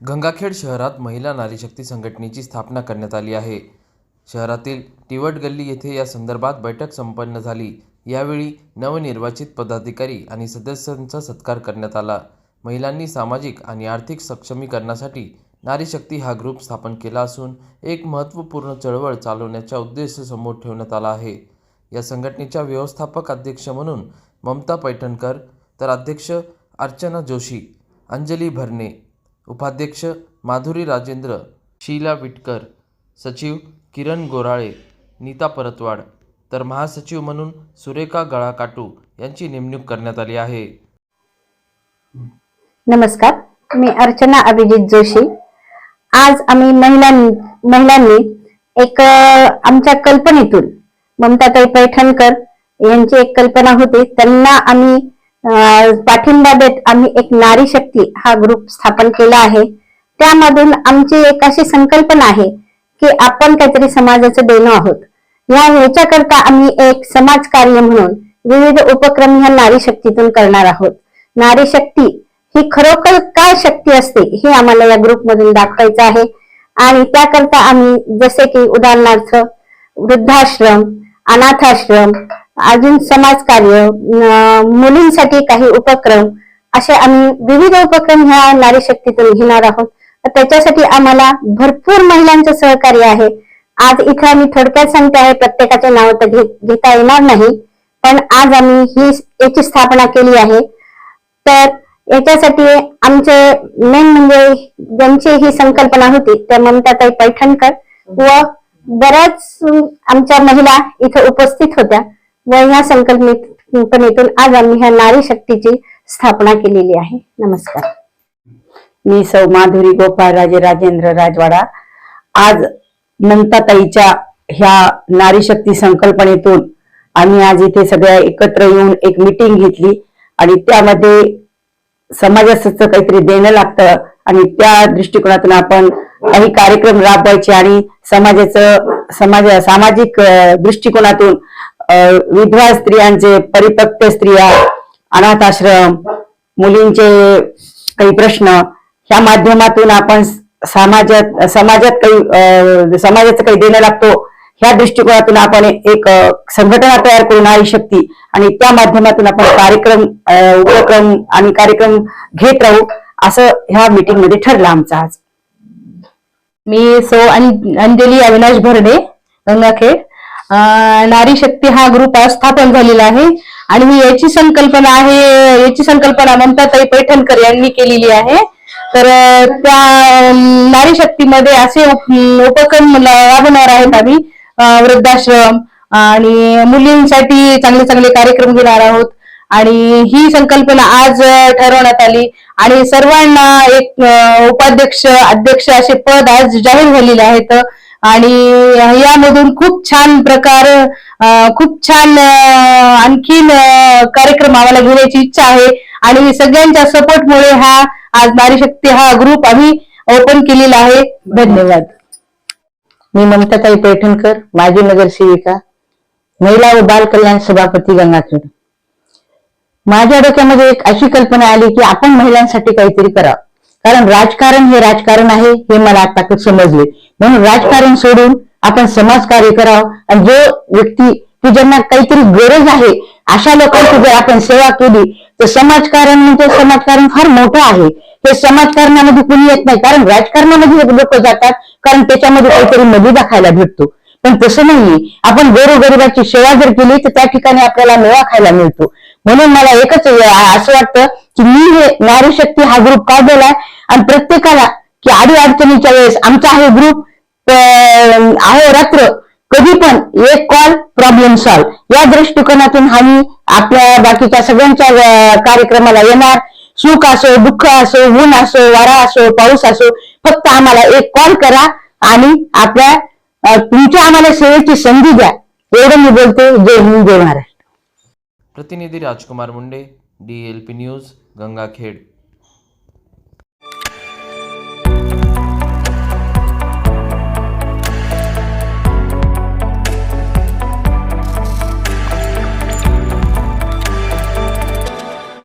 गंगाखेड शहरात महिला नारीशक्ती संघटनेची स्थापना करण्यात आली आहे. शहरातील टिवट गल्ली येथे या संदर्भात बैठक संपन्न झाली. यावेळी नवनिर्वाचित पदाधिकारी आणि सदस्यांचा सत्कार करण्यात आला. महिलांनी सामाजिक आणि आर्थिक सक्षमीकरणासाठी नारीशक्ती हा ग्रुप स्थापन केला असून एक महत्त्वपूर्ण चळवळ चालवण्याचा उद्देश समोर ठेवण्यात आला आहे. या संघटनेच्या व्यवस्थापक अध्यक्ष म्हणून ममता पैठणकर तर अध्यक्ष अर्चना जोशी अंजली भरणे उपाध्यक्ष माधुरी राजेंद्र शीला विटकर सचिव किरण गोराळे नीता परतवाड तर महासचिव म्हणून सुरेखा गळाकाटू यांची नेमणूक करण्यात आली आहे. नमस्कार मी अर्चना अभिजित जोशी. आज आम्ही महिलांनी महिलांनी एक आमच्या कल्पनेतून ममताताई पैठणकर यांची एक कल्पना होती. त्यांना आम्ही पाठिंबा देत आम्ही एक नारी शक्ती हा ग्रुप स्थापन केला आहे. त्यामधून आमची एक अशी संकल्पना आहे की आपण काहीतरी समाजाचं देणं आहोत. या ह्याच्याकरता आम्ही एक समाज कार्य म्हणून विविध उपक्रम ह्या नारी शक्तीतून करणार आहोत. नारी शक्ती ही खरोखर काय शक्ती असते हे आम्हाला या ग्रुपमधून दाखवायचं आहे. आणि त्याकरता आम्ही जसे की उदाहरणार्थ वृद्धाश्रम अनाथाश्रम अजून समाजकार्य मुलींसाठी काही उपक्रम असे आम्ही विविध उपक्रम ह्या नारी शक्तीतून घेणार आहोत. तर त्याच्यासाठी आम्हाला भरपूर महिलांचं सहकार्य आहे. आज इथं आम्ही थोडक्यात सांगते आहे प्रत्येकाचे नाव तर घेता येणार नाही पण आज आम्ही ही याची स्थापना केली आहे. तर याच्यासाठी आमचे मेन म्हणजे ज्यांची ही संकल्पना होती त्या ममताताई पैठणकर व बऱ्याच आमच्या महिला इथं उपस्थित होत्या. व ह्या संकल्पनेतून आज आम्ही ह्या नारी शक्तीची स्थापना केलेली आहे. नमस्कार. मी सौ माधुरी गोपाळ राजे राजेंद्र राजवाडा. आज ममताताईच्या ह्या नारी शक्ती संकल्पनेतून आम्ही आज इथे सगळ्या एकत्र येऊन एक मिटिंग घेतली आणि त्यामध्ये समाजाचं काहीतरी देणं लागतं आणि त्या दृष्टिकोनातून आपण काही कार्यक्रम राबवायचे आणि समाजाचं समाज सामाजिक दृष्टिकोनातून विधवा स्त्रियांचे परिपक्व स्त्रिया अनाथ आश्रम मुलींचे काही प्रश्न ह्या माध्यमातून आपण समाजात समाजात काही समाजाचं काही देणं लागतो ह्या दृष्टिकोनातून आपण एक संघटना तयार करून आई शक्ती आणि त्या माध्यमातून आपण कार्यक्रम उपक्रम आणि कार्यक्रम घेत राहू असं ह्या मीटिंगमध्ये ठरलं आमचं आज. मी सो अंजली अविनाश भरडे गंगाखेड. नारी शक्ती हा ग्रुप स्थापन झालेला आहे. आणि याची संकल्पना आहे याची संकल्पना ममताताई पैठणकर यांनी केलेली आहे. तर त्या नारी शक्तीमध्ये असे उपक्रम ल- राबवणार आहेत आम्ही. वृद्धाश्रम आणि मुलींसाठी चांगले चांगले कार्यक्रम घेणार आहोत. आणि ही संकल्पना आज ठरवण्यात आली. आणि सर्वांना एक उपाध्यक्ष अध्यक्ष असे पद आज जाहीर झालेले आहेत. आणि यामधून खूप छान प्रकार खूप छान आणखीन कार्यक्रम आम्हाला घेण्याची इच्छा आहे. आणि सगळ्यांच्या सपोर्टमुळे हा आज नारी शक्ती हा ग्रुप आम्ही ओपन केलेला आहे. धन्यवाद. मी ममताताई पैठणकर माजी नगरसेविका महिला व बाल कल्याण सभापती गंगाखेड. माझ्या डोक्यामध्ये एक अशी कल्पना आली की आपण महिलांसाठी काहीतरी करावं. कारण राजकारण हे राजकारण आहे हे मला आता समजले. म्हणून राजकारण सोडून आपण समाजकार्य करावं. आणि जो व्यक्ती की ज्यांना काहीतरी गरज आहे अशा लोकांची जर आपण सेवा केली तर समाजकारण म्हणजे समाजकारण फार मोठं आहे. हे समाजकारणामध्ये कुणी येत नाही. कारण राजकारणामध्ये लोक जातात कारण त्याच्यामध्ये काहीतरी मधी खायला भेटतो. पण तसं नाहीये. आपण गोरगरिबाची सेवा जर केली तर त्या ठिकाणी आपल्याला मेवा खायला मिळतो. म्हणून मला एकच असं वाटतं की मी हे नारी शक्ती हा ग्रुप का दिलाय? आणि प्रत्येकाला की आडी अडचणीच्या वेळेस आमचा आहे ग्रुप आहे रात्र. कधी पण एक कॉल प्रॉब्लेम सॉल्व या दृष्टिकोनातून आम्ही आपल्या बाकीच्या सगळ्यांच्या कार्यक्रमाला येणार. सुख असो दुःख असो ऊन असो वारा असो पाऊस असो फक्त आम्हाला एक कॉल करा आणि आपल्या तुमच्या आम्हाला सेवेची संधी द्या. एवढं मी बोलते. जय हिंद जय महाराष्ट्र. प्रतिनिधी Rajkumar Munde D L P news Gangakhed.